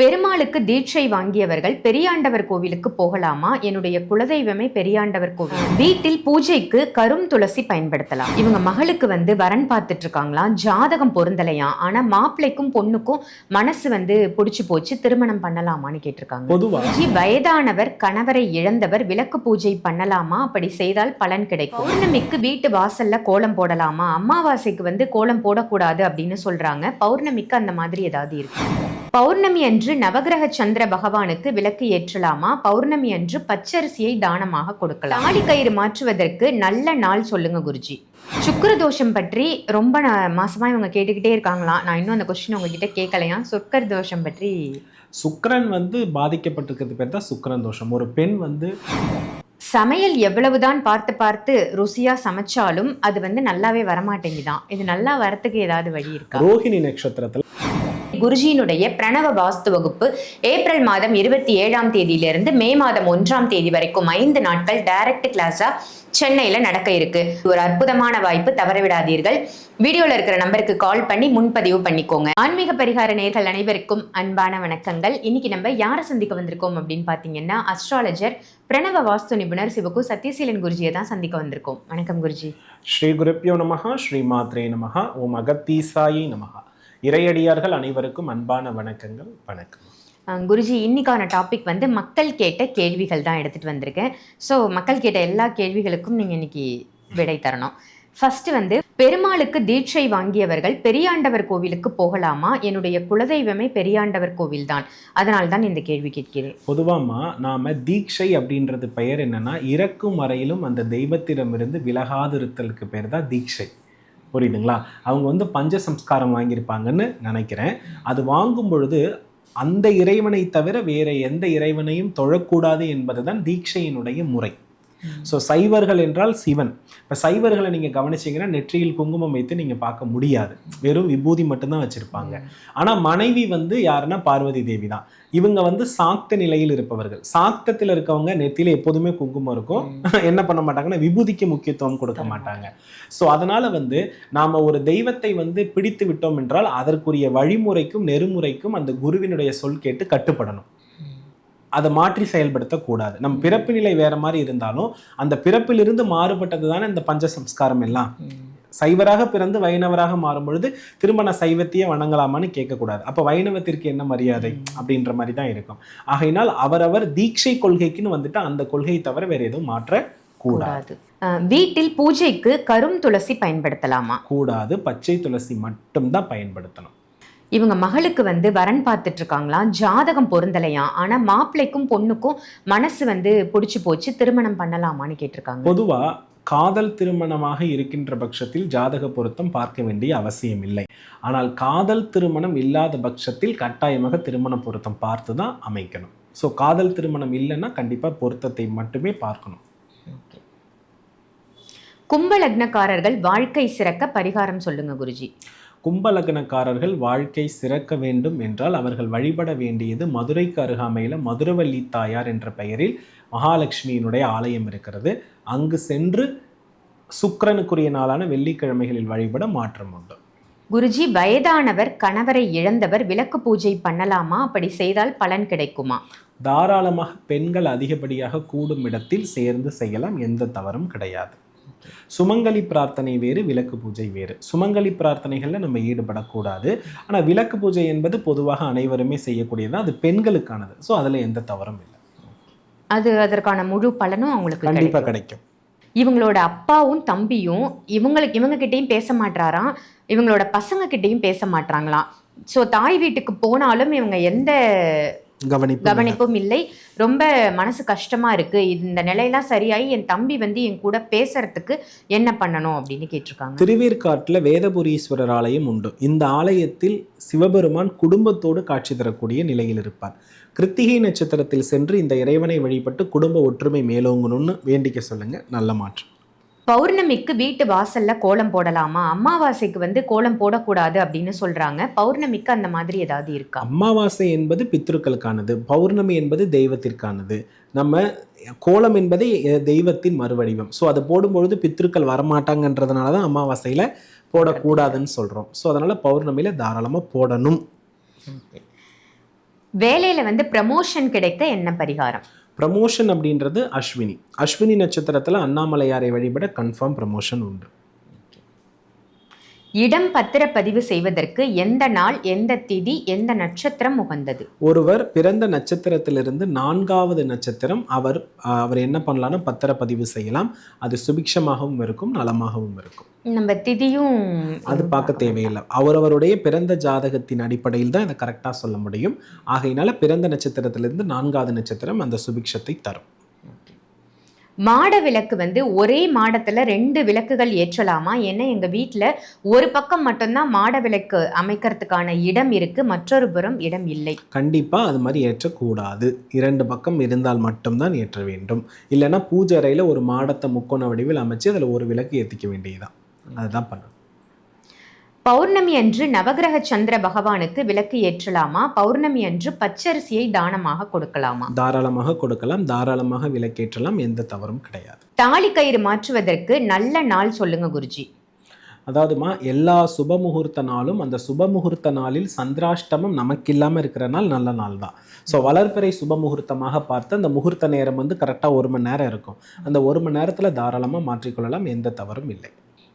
பெருமாளுக்கு தீட்சை வாங்கியவர்கள் பெரியாண்டவர் கோவிலுக்கு போகலாமா? என்னுடைய குலதெய்வமே பெரியாண்டவர் கோவில். வீட்டில் பூஜைக்கு கரும் துளசி பயன்படுத்தலாம். இவங்க மகளுக்கு வந்து வரன் பார்த்துட்டு இருக்காங்களாம் ஜாதகம் பொருந்தலையாம் ஆனா மாப்பிள்ளைக்கும் பொண்ணுக்கும் மனசு வந்து பிடிச்சு போச்சு. திருமணம் பண்ணலாமான்னு கேட்டிருக்காங்க. வயதானவர் கணவரை இழந்தவர் விளக்கு பூஜை பண்ணலாமா? அப்படி செய்தால் பலன் கிடைக்கும். பௌர்ணமிக்கு வீட்டு வாசல்ல கோலம் போடலாமா? அமாவாசைக்கு வந்து கோலம் போடக்கூடாது அப்படின்னு சொல்றாங்க. பௌர்ணமிக்கு அந்த மாதிரி ஏதாவது இருக்கு? பௌர்ணமி அன்று நவகிரக சந்திர பகவானுக்கு விளக்கு ஏற்றலாமா? பௌர்ணமி அன்று பச்சரிசியை தானமாக கொடுக்கலாம். தாலி கயிறு மாற்றுவதற்கு நல்ல நாள் சொல்லுங்க குருஜி. சுக்கிர தோஷம் பற்றி ரொம்ப மாசமா இவங்க கேட்டுக்கிட்டே இருக்காங்களாம் நான் இன்னும் அந்த கொஸ்டின் உங்ககிட்ட கேட்கலையா? சுக்கர தோஷம் பற்றி. சுக்கிரன் வந்து பாதிக்கப்பட்டிருக்கிறது பேர் தான் சுக்கிரன் தோஷம். ஒரு பெண் வந்து சமையல் எவ்வளவுதான் பார்த்து பார்த்து ருசியா சமைச்சாலும் அது வந்து நல்லாவே வரமாட்டேங்குதான் இது நல்லா வரத்துக்கு ஏதாவது வழி இருக்கா? ரோஹிணி நட்சத்திரத்துல குருஜியினுடைய பிரணவ வாஸ்து வகுப்பு ஏப்ரல் மாதம் இருபத்தி ஏழாம் தேதியிலிருந்து மே மாதம் ஒன்றாம் தேதி வரைக்கும் ஐந்து நாட்கள் டைரக்ட் கிளாஸா சென்னையில நடக்க இருக்கு. ஒரு அற்புதமான வாய்ப்பு தவறவிடாதீர்கள் வீடியோல இருக்கிற நம்பருக்கு கால் பண்ணி முன்பதிவு பண்ணிக்கோங்க. ஆன்மீக பரிகார நேர்கள் அனைவருக்கும் அன்பான வணக்கங்கள். இன்னைக்கு நம்ம யாரை சந்திக்க வந்திருக்கோம் அப்படின்னு பாத்தீங்கன்னா அஸ்ட்ராலஜர் பிரணவ வாஸ்து நிபுணர் சிவகு சத்யசீலன் குருஜியை தான் சந்திக்க வந்திருக்கோம். வணக்கம் குருஜி. ஸ்ரீ குருப்பியோ நமகா ஸ்ரீ மாத்ரே நமகா ஓம் அகத்தீசாயி நமகா இறையடியார்கள் அனைவருக்கும் அன்பான வணக்கங்கள். வணக்கம். குருஜி இன்னைக்கான டாபிக் வந்து மக்கள் கேட்ட கேள்விகள் தான் எடுத்துட்டு வந்திருக்கேன். ஸோ மக்கள் கேட்ட எல்லா கேள்விகளுக்கும் நீங்க இன்னைக்கு விடை தரணும். ஃபர்ஸ்ட் வந்து பெருமாளுக்கு தீட்சை வாங்கியவர்கள் பெரியாண்டவர் கோவிலுக்கு போகலாமா? என்னுடைய குலதெய்வமே பெரியாண்டவர் கோவில் தான் அதனால தான் இந்த கேள்வி கேட்கிறேன். பொதுவாமா நாம தீட்சை அப்படின்றது பெயர் என்னன்னா இறக்கும் வரையிலும் அந்த தெய்வத்திடமிருந்து விலகாதிருத்தலுக்கு பேர் தான் தீட்சை. புரியுதுங்களா? அவங்க வந்து பஞ்ச சம்ஸ்காரம் வாங்கியிருப்பாங்கன்னு நினைக்கிறேன். அது வாங்கும் பொழுது அந்த இறைவனை தவிர வேற எந்த இறைவனையும் தொழக்கூடாது என்பதுதான் தீட்சையினுடைய முறை. ஸோ சைவர்கள் என்றால் சிவன். இப்போ சைவர்களை நீங்கள் கவனிச்சீங்கன்னா நெற்றியில் குங்குமம் வைத்து நீங்கள் பார்க்க முடியாது. வெறும் விபூதி மட்டும்தான் வச்சுருப்பாங்க. ஆனால் மனைவி வந்து யாருன்னா பார்வதி தேவி தான். இவங்க வந்து சாக்த நிலையில் இருப்பவர்கள். சாக்தத்தில் இருக்கவங்க நெத்தியில எப்போதுமே குங்குமம் இருக்கும். என்ன பண்ண மாட்டாங்கன்னா விபூதிக்கு முக்கியத்துவம் கொடுக்க மாட்டாங்க. ஸோ அதனால வந்து நாம ஒரு தெய்வத்தை வந்து பிடித்து விட்டோம் என்றால் அதற்குரிய வழிமுறைக்கும் நெறிமுறைக்கும் அந்த குருவினுடைய சொல் கேட்டு கட்டுப்படணும். அதை மாற்றி செயல்படுத்தக்கூடாது. நம்ம பிறப்பு நிலை வேற மாதிரி இருந்தாலும் அந்த பிறப்பிலிருந்து மாறுபட்டது தானே இந்த பஞ்ச சம்ஸ்காரம் எல்லாம் சைவராக பிறந்து வைணவராக மாறும் பொழுது திரும்ப நான் சைவத்தையே வணங்கலாமான்னு கேட்கக்கூடாது. அப்போ வைணவத்திற்கு என்ன மரியாதை அப்படின்ற மாதிரி தான் இருக்கும். ஆகையினால் அவரவர் தீட்சை கொள்கைக்குன்னு வந்துட்டு அந்த கொள்கையை தவிர வேற எதுவும் மாற்ற கூடாது. வீட்டில் பூஜைக்கு கரும் துளசி பயன்படுத்தலாமா? கூடாது. பச்சை துளசி மட்டும்தான் பயன்படுத்தணும். இவங்க மகளுக்கு வந்து வரன் பார்த்துட்டு இருக்காங்களாம் ஜாதகம் பொருந்தலையாம் ஆனா மாப்பிள்ளைக்கும் பொண்ணுக்கும் மனசு வந்து பிடிச்சு போச்சு. திருமணம் பண்ணலாமான்னு கேட்டிருக்காங்க. பொதுவா காதல் திருமணமாக இருக்கின்ற பட்சத்தில் ஜாதக பொருத்தம் பார்க்க வேண்டிய அவசியம் இல்லை. ஆனால் காதல் திருமணம் இல்லாத பட்சத்தில் கட்டாயமாக திருமண பொருத்தம் பார்த்து தான் அமைக்கணும். ஸோ காதல் திருமணம் இல்லைன்னா கண்டிப்பாக பொருத்தத்தை மட்டுமே பார்க்கணும். கும்ப லக்னக்காரர்கள் வாழ்க்கை சிறக்க பரிகாரம் சொல்லுங்க குருஜி. கும்பலக்னக்காரர்கள் வாழ்க்கை சிறக்க வேண்டும் என்றால் அவர்கள் வழிபட வேண்டியது மதுரைக்கு அருகாமையில் மதுரவல்லி தாயார் என்ற பெயரில் மகாலட்சுமியினுடைய ஆலயம் இருக்கிறது. அங்கு சென்று சுக்கிரனுக்குரிய நாளான வெள்ளிக்கிழமைகளில் வழிபட மாற்றம் உண்டு. குருஜி வயதானவர் கணவரை இழந்தவர் விளக்கு பூஜை பண்ணலாமா? அப்படி செய்தால் பலன் கிடைக்குமா? தாராளமாக பெண்கள் அதிகப்படியாக கூடும் இடத்தில் சேர்ந்து செய்யலாம். எந்த தவறும் கிடையாது. சுமங்கலி பிரார்த்தனை வேறு விளக்கு பூஜை வேறு. சுமங்கலி பிரார்த்தனைகளில் நம்ம ஈடுபடக்கூடாது. ஆனால் விளக்கு பூஜை என்பது பொதுவாக அனைவருமே செய்யக்கூடியது அது பெண்களுக்கானது. ஸோ அதில் எந்த தவறும் இல்லை. அது அதற்கான முழு பலனும் அவங்களுக்கு கண்டிப்பாக கிடைக்கும். இவங்களோட அப்பாவும் தம்பியும் இவங்களுக்கு இவங்க கிட்டயும் பேச மாட்டாராம் இவங்களோட பசங்க கிட்டயும் பேச மாட்டாங்களாம் ஸோ தாய் வீட்டுக்கு போனாலும் இவங்க எந்த கவனிப்பும் இல்லை. ரொம்ப மனசு கஷ்டமா இருக்கு. இந்த நிலையெல்லாம் சரியாயி என் தம்பி வந்து என் கூட பேசுறதுக்கு என்ன பண்ணணும் அப்படின்னு கேட்டிருக்காங்க. திருவேற்காட்டில் வேதபுரீஸ்வரர் ஆலயம் உண்டு. இந்த ஆலயத்தில் சிவபெருமான் குடும்பத்தோடு காட்சி தரக்கூடிய நிலையில் இருப்பார். கிருத்திகை நட்சத்திரத்தில் சென்று இந்த இறைவனை வழிபட்டு குடும்ப ஒற்றுமை மேலோங்கணும்னு வேண்டிக்க சொல்லுங்க. நல்ல மாற்றம். பௌர்ணமிக்கு வீட்டு வாசல்ல கோலம் போடலாமா? அமாவாசைக்கு வந்து கோலம் போடக்கூடாது அப்படின்னு சொல்றாங்க. பௌர்ணமிக்கு அந்த மாதிரி ஏதாவது இருக்கா? அமாவாசை என்பது பித்ருக்களுக்கானது. பௌர்ணமி என்பது தெய்வத்திற்கானது. நம்ம கோலம் என்பதே தெய்வத்தின் மறுவடிவம். ஸோ அதை போடும்பொழுது பித்ருக்கள் வரமாட்டாங்கன்றதுனால தான் அமாவாசையில் போடக்கூடாதுன்னு சொல்கிறோம் ஸோ அதனால் பௌர்ணமியில் தாராளமாக போடணும். வேலையில வந்து ப்ரமோஷன் கிடைக்க என்ன பரிகாரம்? ப்ரமோஷன் அப்படின்றது அஸ்வினி. அஸ்வினி நட்சத்திரத்தில் அண்ணாமலையாரை வழிபட கன்ஃபார்ம் ப்ரமோஷன் உண்டு. இடம் பத்திரப்பதிவு செய்வதற்கு எந்த நாள் எந்த திதி எந்த நட்சத்திரம் உகந்தது? ஒருவர் பிறந்த நட்சத்திரத்திலிருந்து நான்காவது நட்சத்திரம் அவர் அவர் என்ன பண்ணலாம்னா பத்திரப்பதிவு செய்யலாம். அது சுபிக்ஷமாகவும் இருக்கும் நலமாகவும் இருக்கும். நம்ம திதியும் அது பார்க்க தேவையில்லை. அவரவருடைய பிறந்த ஜாதகத்தின் அடிப்படையில் தான் இதை கரெக்டாக சொல்ல முடியும். ஆகையினால பிறந்த நட்சத்திரத்திலிருந்து நான்காவது நட்சத்திரம் அந்த சுபிக்ஷத்தை தரும். மாட விளக்கு வந்து ஒரே மாடத்தில் ரெண்டு விளக்குகள் ஏற்றலாமா? ஏன்னா எங்கள் வீட்டில் ஒரு பக்கம் மட்டும்தான் மாட விளக்கு அமைக்கிறதுக்கான இடம் இருக்குது மற்றொரு புறம் இடம் இல்லை. கண்டிப்பாக அது மாதிரி ஏற்றக்கூடாது. இரண்டு பக்கம் இருந்தால் மட்டும்தான் ஏற்ற வேண்டும். இல்லைன்னா பூஜை அறையில் ஒரு மாடத்தை முக்கோண வடிவில் அமைச்சு அதில் ஒரு விளக்கு ஏற்றிக்க வேண்டியதுதான். அதுதான் பண்ணணும். பௌர்ணமி அன்று நவகிரக சந்திர பகவானுக்கு விளக்கு ஏற்றலாமா? பௌர்ணமி அன்று பச்சரிசியை தானமாக கொடுக்கலாமா? தாராளமாக கொடுக்கலாம் தாராளமாக விளக்கேற்றலாம் எந்த தவறும் கிடையாது. தாலி கயிறு மாற்றுவதற்கு நல்ல நாள் சொல்லுங்க குருஜி. அதாவதுமா எல்லா சுப முகூர்த்த நாளும் அந்த சுப முகூர்த்த நாளில் சந்திராஷ்டமம் நமக்கு இல்லாமல் இருக்கிற நாள் நல்ல நாள் தான். ஸோ வளர்பிறை சுப முகூர்த்தமாக பார்த்து அந்த முகூர்த்த நேரம் வந்து கரெக்டாக ஒரு மணி நேரம் இருக்கும். அந்த ஒரு மணி நேரத்தில் தாராளமாக மாற்றிக்கொள்ளலாம் எந்த தவறும் இல்லை.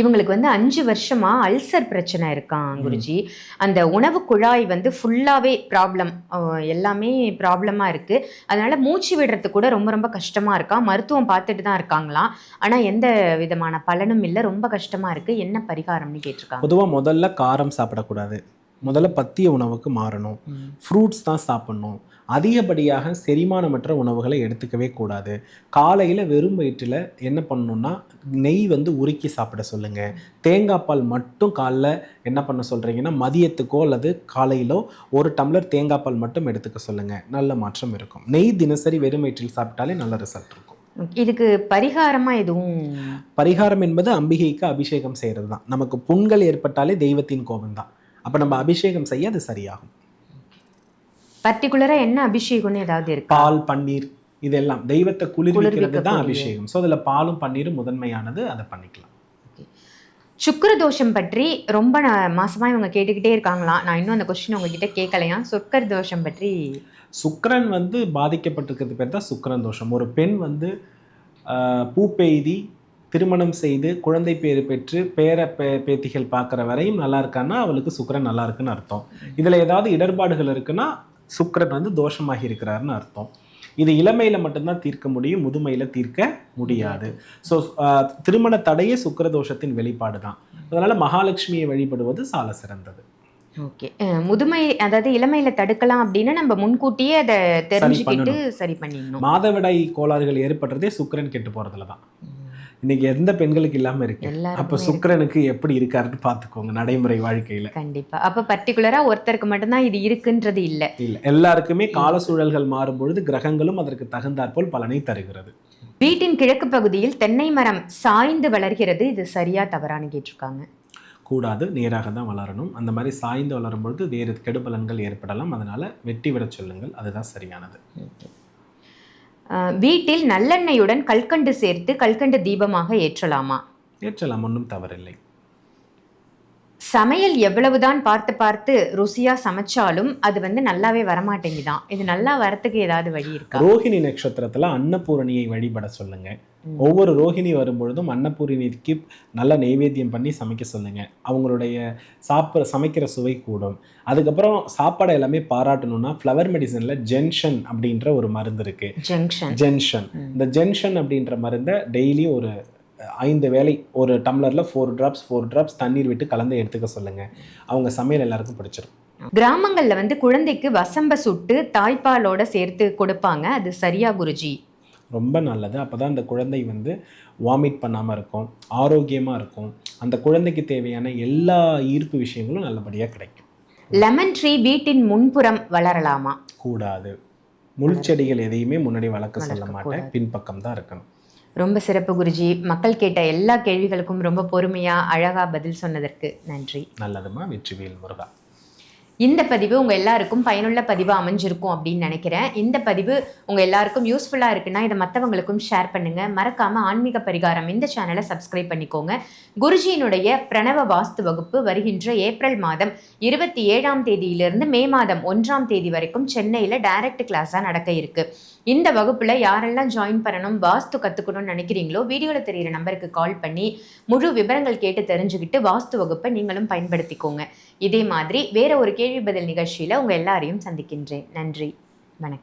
இவங்களுக்கு வந்து அஞ்சு வருஷமா அல்சர் பிரச்சனை இருக்கான் குருஜி? அந்த உணவு குழாய் வந்து ஃபுல்லாவே ப்ராப்ளம் எல்லாமே ப்ராப்ளமா இருக்கு. அதனால மூச்சு விடுறது கூட ரொம்ப ரொம்ப கஷ்டமா இருக்கா? மருத்துவம் பார்த்துட்டு தான் இருக்காங்களாம் ஆனா எந்த விதமான பலனும் இல்லை. ரொம்ப கஷ்டமா இருக்கு. என்ன பரிகாரம்னு கேட்டிருக்காங்க? பொதுவாக முதல்ல காரம் சாப்பிடக்கூடாது. முதல்ல பத்திய உணவுக்கு மாறணும். ஃப்ரூட்ஸ் தான் சாப்பிடணும். அதிகப்படியாக செரிமானமற்ற உணவுகளை எடுத்துக்கவே கூடாது. காலையில் வெறும் வயிற்றில் என்ன பண்ணணும்னா நெய் வந்து உருக்கி சாப்பிட சொல்லுங்கள் தேங்காய் பால் மட்டும் காலைல என்ன பண்ண சொல்கிறீங்கன்னா மதியத்துக்கோ அல்லது காலையிலோ ஒரு டம்ளர் தேங்காய் பால் மட்டும் எடுத்துக்க சொல்லுங்கள் நல்ல மாற்றம் இருக்கும். நெய் தினசரி வெறும் வயிற்றில் சாப்பிட்டாலே நல்ல ரிசல்ட் இருக்கும். இதுக்கு பரிகாரமா எதுவும்? பரிகாரம் என்பது அம்பிகைக்கு அபிஷேகம் செய்கிறது தான் நமக்கு புண்கள் ஏற்பட்டாலே தெய்வத்தின் கோபம் தான் அப்போ நம்ம அபிஷேகம் செய்ய அது சரியாகும். பர்டிகுலரா என்ன அபிஷேகம்னு ஏதாவது இருக்கா? பால் பன்னீர் இதெல்லாம். தெய்வத்தை குளிர்விக்கிறது தான். அபிஷேகம். ஸோ அதில் பாலும் பன்னீரும் முதன்மையானது அதை பண்ணிக்கலாம். சுக்கிர தோஷம் பற்றி ரொம்ப மாசமா இவங்க கேட்டுக்கிட்டே இருக்காங்களாம் நான் இன்னும் அந்த கொஸ்டின் உங்ககிட்ட கேட்கலையா சுக்கர தோஷம் பற்றி. சுக்கிரன் வந்து பாதிக்கப்பட்டிருக்கிறது பேர் தான் சுக்கிரன் தோஷம் ஒரு பெண் வந்து ஆஹ், பூ பெய்தி திருமணம் செய்து குழந்தை பேறு பெற்று பேர பே பேத்திகள் பார்க்குற வரையும் நல்லா இருக்கான்னா அவளுக்கு சுக்கிரன் நல்லா இருக்குன்னு அர்த்தம். இதில் ஏதாவது இடர்பாடுகள் இருக்குன்னா சுக்கிரன் வந்து தோஷமாகி இருக்கிறாருன்னு அர்த்தம். இது இளமையில மட்டும்தான் தீர்க்க முடியும் முதுமையில தீர்க்க முடியாது. ஸோ திருமண தடையே சுக்கிர தோஷத்தின் வெளிப்பாடு தான். அதனால மகாலட்சுமியை வழிபடுவது சால சிறந்தது. ஓகே. முதுமை அதாவது இளமையில தடுக்கலாம் அப்படின்னா நம்ம முன்கூட்டியே அதை தெரிஞ்சுக்கிட்டு சரி பண்ணிடணும். மாதவிடாய் கோளாறுகள் ஏற்படுறதே சுக்கிரன் கெட்டு போறதுல தான் இன்னைக்கு எந்த பெண்களுக்கு இல்லாம இருக்கு? அப்ப சுக்கிரனுக்கு எப்படி இருக்காருன்னு பார்த்துக்கோங்க நடைமுறை வாழ்க்கையில. கண்டிப்பா. அப்ப பர்டிகுலரா ஒருத்தருக்கு மட்டும்தான் இது இருக்குன்றது இல்ல. இல்ல. எல்லாருக்குமே கால சூழல்கள் மாறும் பொழுது கிரகங்களும் அதற்கு தகுந்தாற்போல் பலனை தருகிறது. வீட்டின் கிழக்கு பகுதியில் தென்னை மரம் சாய்ந்து வளர்கிறது. இது சரியா தவறான்னு கேட்டிருக்காங்க. கூடாது நேராக தான் வளரணும். அந்த மாதிரி சாய்ந்து வளரும் பொழுது வேறு கெடுபலன்கள் ஏற்படலாம். அதனால வெட்டி விட சொல்லுங்கள். அதுதான் சரியானது. வீட்டில் நல்லெண்ணெயுடன் கல்கண்டு சேர்த்து கல்கண்டு தீபமாக ஏற்றலாமா? ஏற்றலாம் ஒன்றும் தவறில்லை. சமையல் எவ்வளவுதான் பார்த்து பார்த்து ருசியா சமைச்சாலும் அது வந்து நல்லாவே வரமாட்டேங்குதான். இது நல்லா வரத்துக்கு ஏதாவது வழி இருக்கா? ரோஹிணி நட்சத்திரத்துல அன்னபூரணியை வழிபட சொல்லுங்க. ஒவ்வொரு ரோஹிணி வரும்பொழுதும் அன்னபூரணிக்கு நல்ல நைவேத்தியம் பண்ணி சமைக்க சொல்லுங்க. அவங்களுடைய சாப்பிட சமைக்கிற சுவை கூடும். அதுக்கப்புறம் சாப்பாடை எல்லாமே பாராட்டணும்னா ஃப்ளவர் மெடிசனில் ஜென்ஷன் அப்படின்ற ஒரு மருந்து இருக்கு. ஜங்ஷன் ஜென்ஷன் இந்த ஜென்ஷன் அப்படின்ற மருந்தை டெய்லி ஒரு ஐந்து வேளை ஒரு டம்ளரில் ஃபோர் ட்ராப்ஸ் ஃபோர் ட்ராப்ஸ் தண்ணீர் விட்டு கலந்து எடுத்துக்க சொல்லுங்க. அவங்க சமையல் எல்லாருக்கும் பிடிச்சிரும். கிராமங்கள்ல வந்து குழந்தைக்கு வசம்ப சுட்டு தாய்ப்பாலோட சேர்த்து கொடுப்பாங்க. அது சரியா குருஜி? ரொம்ப நல்லது. அப்போ தான் அந்த குழந்தை வந்து வாமிட் பண்ணாமல் இருக்கும் ஆரோக்கியமாக இருக்கும். அந்த குழந்தைக்கு தேவையான எல்லா ஈர்ப்பு விஷயங்களும் நல்லபடியாக கிடைக்கும். லெமன் ட்ரீ வீட்டின் முன்புறம் வளரலாமா? கூடாது. முள் செடிகள் எதையுமே முன்னாடி வளர்க்க சொல்ல மாட்டேன். பின்பக்கம் தான் இருக்கணும். ரொம்ப சிறப்பு குருஜி. மக்கள் கேட்ட எல்லா கேள்விகளுக்கும் ரொம்ப பொறுமையா அழகா பதில் சொன்னதற்கு நன்றி. நல்லதுமா? வெற்றிவேல் முருகா. இந்த பதிவு உங்கள் எல்லாருக்கும் பயனுள்ள பதிவு அமைஞ்சிருக்கும் அப்படின்னு நினைக்கிறேன். இந்த பதிவு உங்கள் எல்லாருக்கும் யூஸ்ஃபுல்லாக இருக்குன்னா இதை மற்றவங்களுக்கும் ஷேர் பண்ணுங்கள் மறக்காமல் ஆன்மீக பரிகாரம் இந்த சேனலை சப்ஸ்கிரைப் பண்ணிக்கோங்க. குருஜியினுடைய பிரணவ வாஸ்து வகுப்பு வருகின்ற ஏப்ரல் மாதம் இருபத்தி ஏழாம் தேதியிலிருந்து மே மாதம் ஒன்றாம் தேதி வரைக்கும் சென்னையில் டைரக்ட் கிளாஸாக நடக்க இருக்கு. இந்த வகுப்பில் யாரெல்லாம் ஜாயின் பண்ணணும் வாஸ்து கற்றுக்கணும்னு நினைக்கிறீங்களோ வீடியோவில் தெரியிற நம்பருக்கு கால் பண்ணி முழு விவரங்கள் கேட்டு தெரிஞ்சுக்கிட்டு வாஸ்து வகுப்பை நீங்களும் பயன்படுத்திக்கோங்க. இதே மாதிரி வேற ஒரு கேள்வி பதில் நிகழ்ச்சியில் உங்கள் எல்லாரையும் சந்திக்கின்றேன். நன்றி. வணக்கம்.